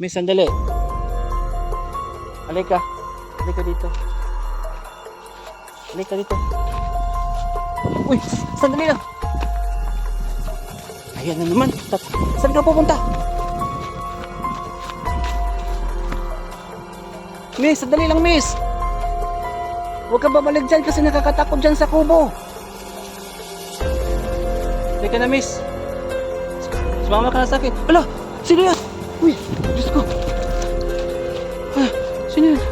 Miss, sandali. Halika. Halika dito. Halika dito. Uy, sandali lang. Ayan na naman. Saan ka pupunta? Miss, sandali lang, miss. Huwag ka babalik dyan kasi nakakatakot dyan sa kubo. Halika na, miss. Sumama ka na sa akin. Ala, sino yan? Uy, Diyos ko. Ah, sino yan?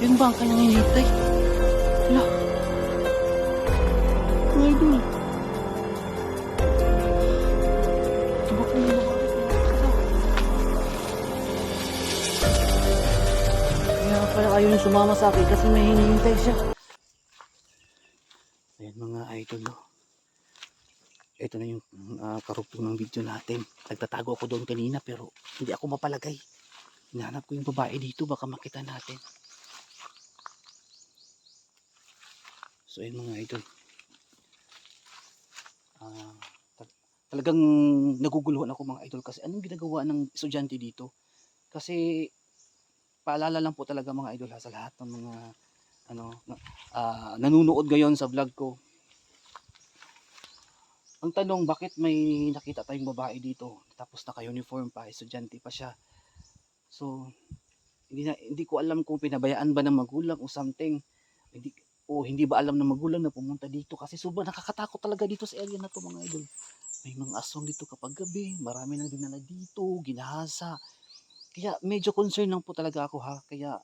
Yun ba ang kanyang hinihintay? Ala. Mga idol. Tubak na yung. Kaya pala ayaw yung sumama sa akin kasi may hinihintay siya. Ayan mga idol. Oh. Ito na yung uh, karugtong ng video natin. Nagtatago ako doon kanina pero hindi ako mapalagay. Hinahanap ko yung babae dito baka makita natin. So ayun mga idol. Ah, tal- talagang naguguluhan ako mga idol kasi anong ginagawa ng estudyante dito? Kasi paalala lang po talaga mga idol ha, sa lahat ng mga ano ah, nanonood ngayon sa vlog ko ang tanong, bakit may nakita tayong babae dito? Tapos naka-uniform pa, estudyante pa siya. So, hindi, na, hindi ko alam kung pinabayaan ba ng magulang o something. Hindi, o hindi ba alam ng magulang na pumunta dito? Kasi sobrang nakakatakot talaga dito sa area na to mga idol. May mga aswang dito kapag gabi. Marami nang dinala dito, ginahasa. Kaya medyo concern lang po talaga ako ha. Kaya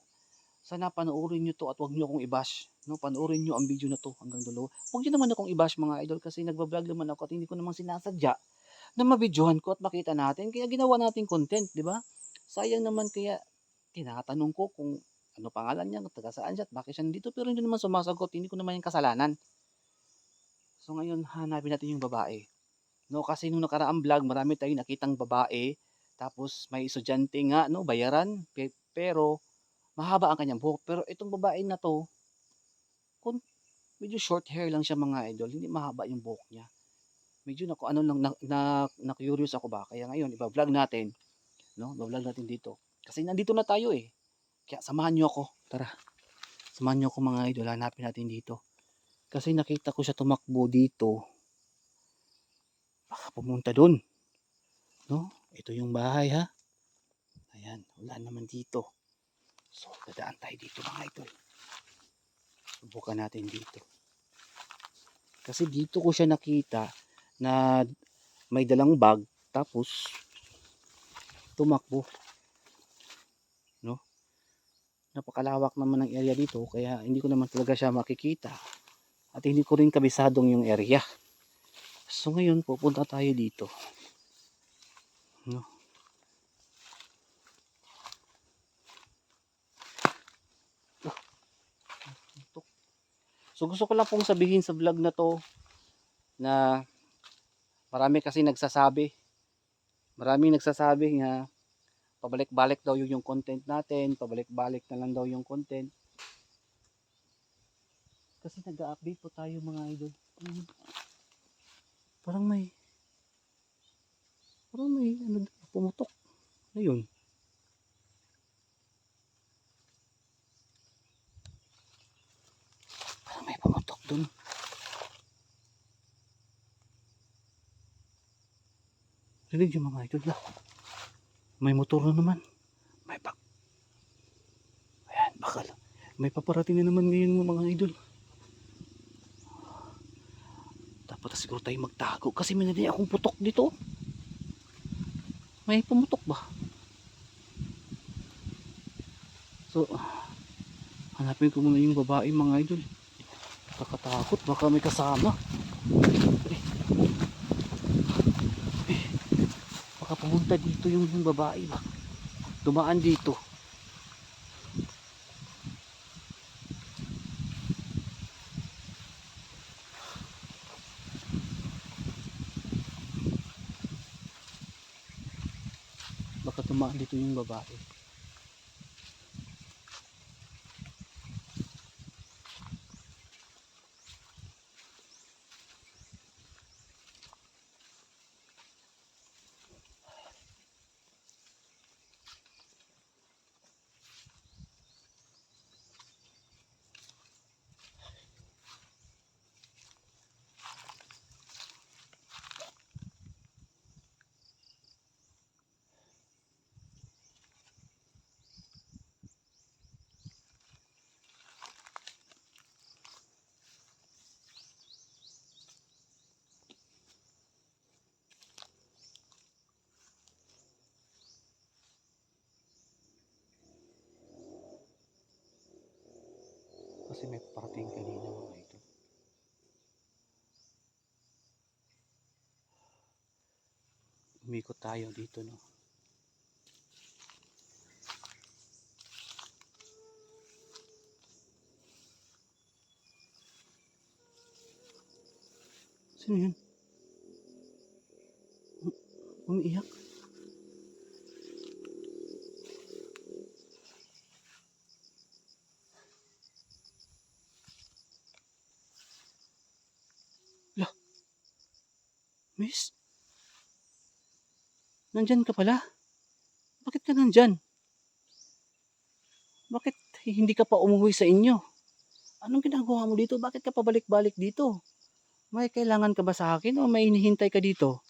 sana panoorin nyo to at wag nyo akong i-bash. No? Panoorin nyo ang video na to hanggang dulo. Huwag nyo naman akong i-bash mga idol kasi nagbablog naman ako at hindi ko naman sinasadya na mabidyohan ko at makita natin. Kaya ginawa natin content, di ba? Sayang naman kaya tinatanong ko kung ano pangalan niya, taga saan siya, at bakit siya nandito, pero hindi naman sumasagot, hindi ko naman yung kasalanan. So ngayon, hanapin natin yung babae. No, kasi nung nakaraang vlog, marami tayong nakitang babae, tapos may estudyante nga, no, bayaran, pe- pero mahaba ang kanyang buhok. Pero itong babae na to, kung medyo short hair lang siya mga idol, hindi mahaba yung buhok niya. Medyo na ano lang na, na, na curious ako ba. Kaya ngayon, iba-vlog natin, no? Iba-vlog natin dito. Kasi nandito na tayo eh. Kaya samahan niyo ako. Tara. Samahan niyo ako mga idol, hanapin natin dito. Kasi nakita ko siya tumakbo dito. Baka pumunta doon. No? Ito yung bahay ha. Ayan, wala naman dito. So, dadaan tayo dito mga idol. Subukan natin dito. Kasi dito ko siya nakita na may dalang bag tapos tumakbo. No? Napakalawak naman ng area dito kaya hindi ko naman talaga siya makikita. At hindi ko rin kabisadong yung area. So ngayon pupunta tayo dito. No? So gusto ko lang pong sabihin sa vlog na to na marami kasi nagsasabi. Maraming nagsasabi nga pabalik-balik daw yung, content natin pabalik-balik na lang daw yung content. Kasi nag-update po tayo mga idol. Parang may parang may ano pumutok. Parang may pumutok dun. Rinig yung mga idol may motor na naman. May bak ayan bakal may paparating na naman ngayon mga idol. Dapat siguro tayo magtago kasi may nadi akong putok dito. May pumutok ba? So hanapin ko muna yung babae mga idol kakatakot baka may kasama. Eh, eh, baka pumunta dito yung, yung babae. Ba dumaan dito. Baka tumaan dito yung babae kasi may parating kanina mga ito. Umikot tayo dito no. Sino yun? Um- Umiiyak? Miss? Nandyan ka pala? Bakit ka nandyan? Bakit hindi ka pa umuwi sa inyo? Anong ginagawa mo dito? Bakit ka pabalik-balik dito? May kailangan ka ba sa akin o may hinihintay ka dito?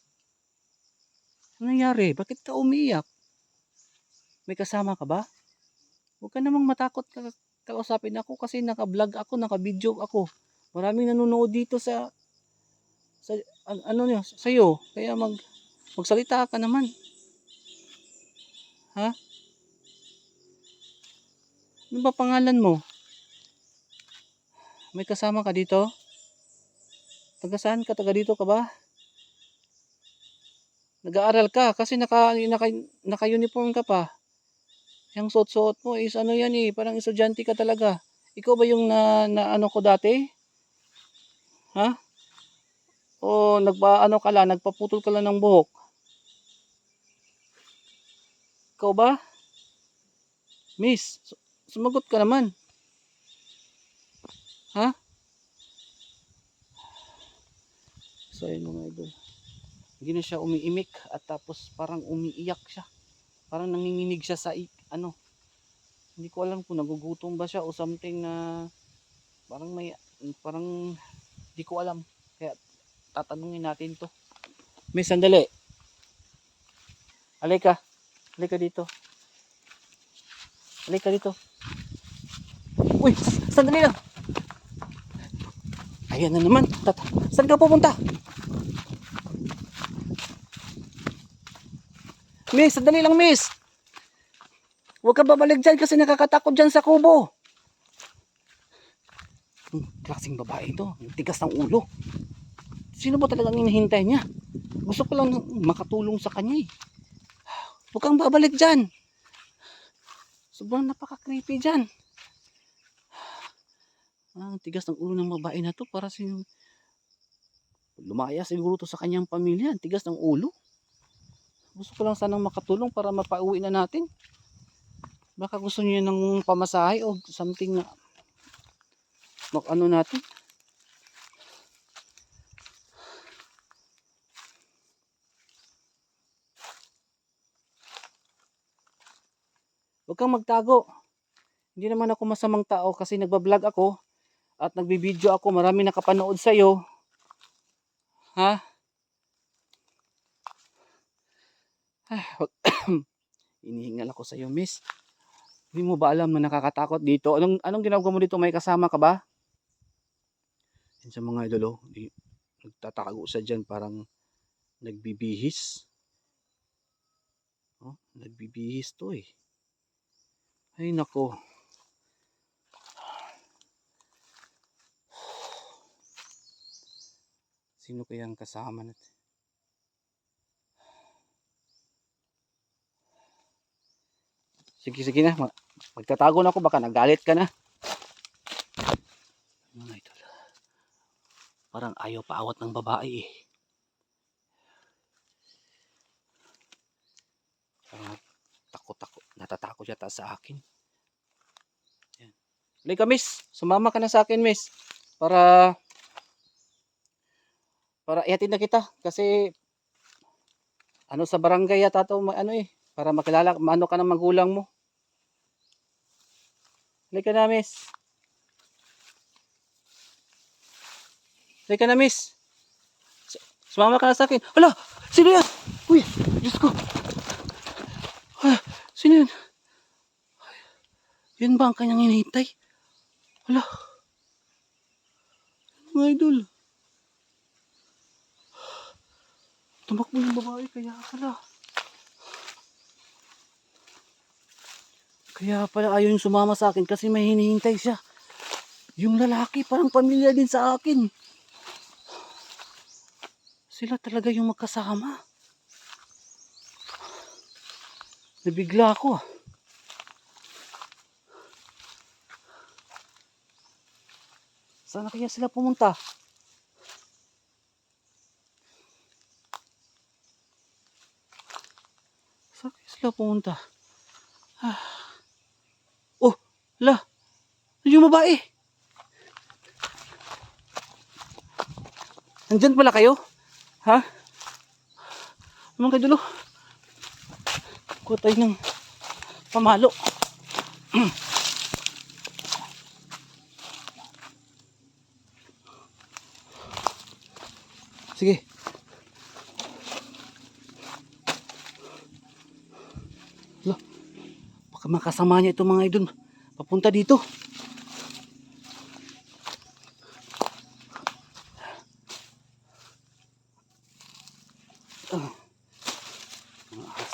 Ano nangyari? Bakit ka umiiyak? May kasama ka ba? Huwag ka namang matakot ka kausapin ako kasi naka-vlog ako, naka-video ako. Maraming nanonood dito sa sa an- ano niyo sa iyo kaya mag magsalita ka naman. Ha? Ano ba pangalan mo? May kasama ka dito? Taga saan ka? Taga dito ka ba? Nag-aaral ka kasi naka naka naka uniform ka pa. Yung suot-suot mo is ano yan eh parang estudyante ka talaga. Ikaw ba yung na, na ano ko dati? Ha o nagpa ano ka lang, nagpaputol ka lang ng buhok? Ikaw ba? Miss, su- sumagot ka naman. Ha? So yun mga idol. Hindi na siya umiimik at tapos parang umiiyak siya. Parang nanginginig siya sa ano. Hindi ko alam kung nagugutom ba siya o something na parang may parang hindi ko alam. Kaya tatanungin natin to. Miss, sandali. Halika. Halika dito. Halika dito. Uy, sandali lang. Ayan na naman. Tata, saan ka pupunta? Miss, sandali lang, miss. Huwag ka babalik dyan kasi nakakatakot dyan sa kubo. Hmm, klaseng babae ito. Tigas ng ulo. Sino ba talagang hinihintay niya? Gusto ko lang makatulong sa kanya eh. Huwag kang babalik dyan. Sobrang napaka-creepy dyan. Ah, ang tigas ng ulo ng babae na to para si lumaya siguro to sa kanyang pamilya. Ang tigas ng ulo. Gusto ko lang sanang makatulong para mapauwi na natin. Baka gusto niya ng pamasahe o something na mak ano natin. Huwag kang magtago. Hindi naman ako masamang tao kasi nagbablog ako at nagbibideo ako. Marami nakapanood sa'yo. Ha? Ay, wag- Inihingal ako sa'yo, miss. Hindi mo ba alam na nakakatakot dito? Anong, anong ginagawa mo dito? May kasama ka ba? Yan sa mga idolo. Nagtatago siya dyan parang nagbibihis. Oh, nagbibihis to eh. Ay nako. Sino kaya ang kasama natin? Sige, sige na. Mag- Magtatago na ako. Baka nagalit ka na. Mga idol. Parang ayaw paawat ng babae eh. Parang takot-takot. Natatakot yata sa akin. Yan. Halika miss. Sumama ka na sa akin miss. Para para ihatid na kita kasi ano sa barangay yata to ano eh para makilala ano ka ng magulang mo. Halika na miss. Halika na miss. Su- Sumama ka na sa akin. Hala! Sino yan? Uy! Diyos ko! Ah, sino yan? Yan ba ang kanyang hinihintay? Hala! Mga idol. Tumakbo yung babae kaya pala. Kaya pala ayaw yung sumama sa akin kasi may hinihintay siya. Yung lalaki parang pamilya din sa akin. Sila talaga yung magkasama. Nabigla ako ah. Saan kaya sila pumunta? Saan kaya sila pumunta? Ah. Oh, la. Yung babae. Nandyan pala kayo? Ha? Naman kayo dulo. Kuha tayo ng pamalo. Sige. Lo, baka makasama niya itong mga idol. Papunta dito. Ah, mga ahas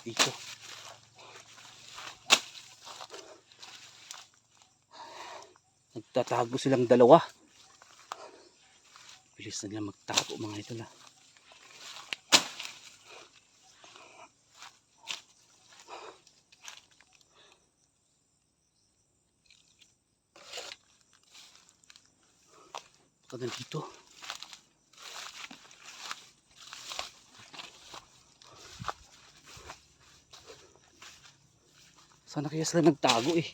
silang dalawa. Bilis na nila magtago mga idol ah. Baka nandito. Sana kaya sila nagtago eh.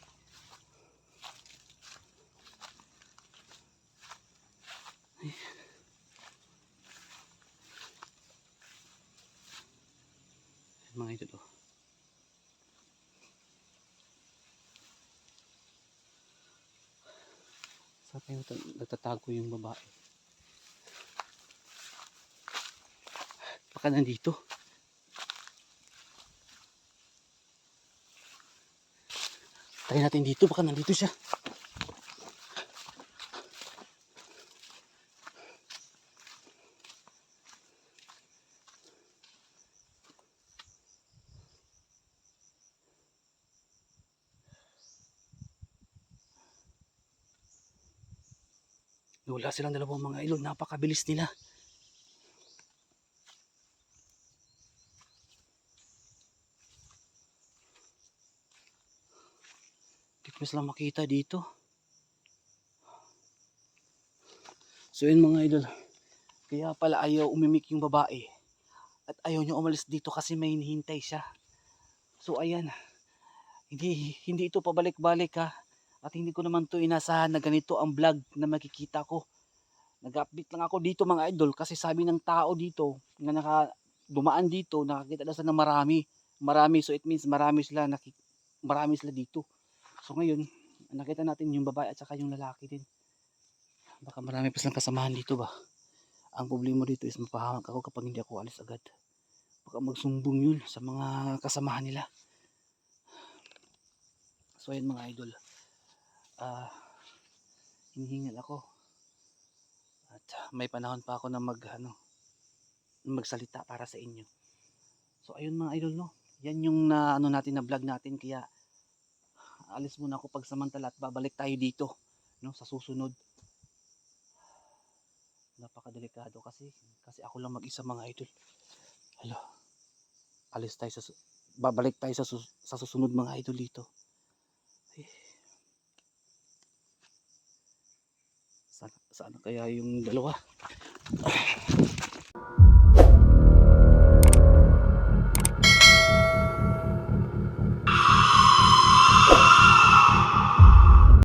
Ay. Ayan, Mga idol oh. Saan kaya nagta- nagtatago yung babae? Baka nandito. Try natin dito, baka nandito siya. Wala silang dalawang mga ilog, napakabilis nila. Na sila makita dito. So yun mga idol. Kaya pala ayaw umimik yung babae. At ayaw niya umalis dito kasi may hinihintay siya. So ayan. Hindi, hindi ito pabalik-balik ha. At hindi ko naman to inasahan na ganito ang vlog na makikita ko. Nag-update lang ako dito mga idol kasi sabi ng tao dito na naka dumaan dito nakakita daw sila ng marami. Marami so it means marami sila nakik marami sila dito. So ngayon, nakita natin yung babae at saka yung lalaki din. Baka marami pa silang kasamahan dito ba. Ang problema dito is mapahamak ako kapag hindi ako alis agad. Baka magsumbong yun sa mga kasamahan nila. So ayun mga idol. Ah, hinihingal ako. At may panahon pa ako na mag ano, magsalita para sa inyo. So ayun mga idol no. Yan yung na ano natin na vlog natin kaya alis muna ako pagsamantala at babalik tayo dito no sa susunod napakadelikado kasi kasi ako lang mag-isa mga idol hala alis tayo sa babalik tayo sa, sa susunod mga idol dito Eh. Sana, kaya yung dalawa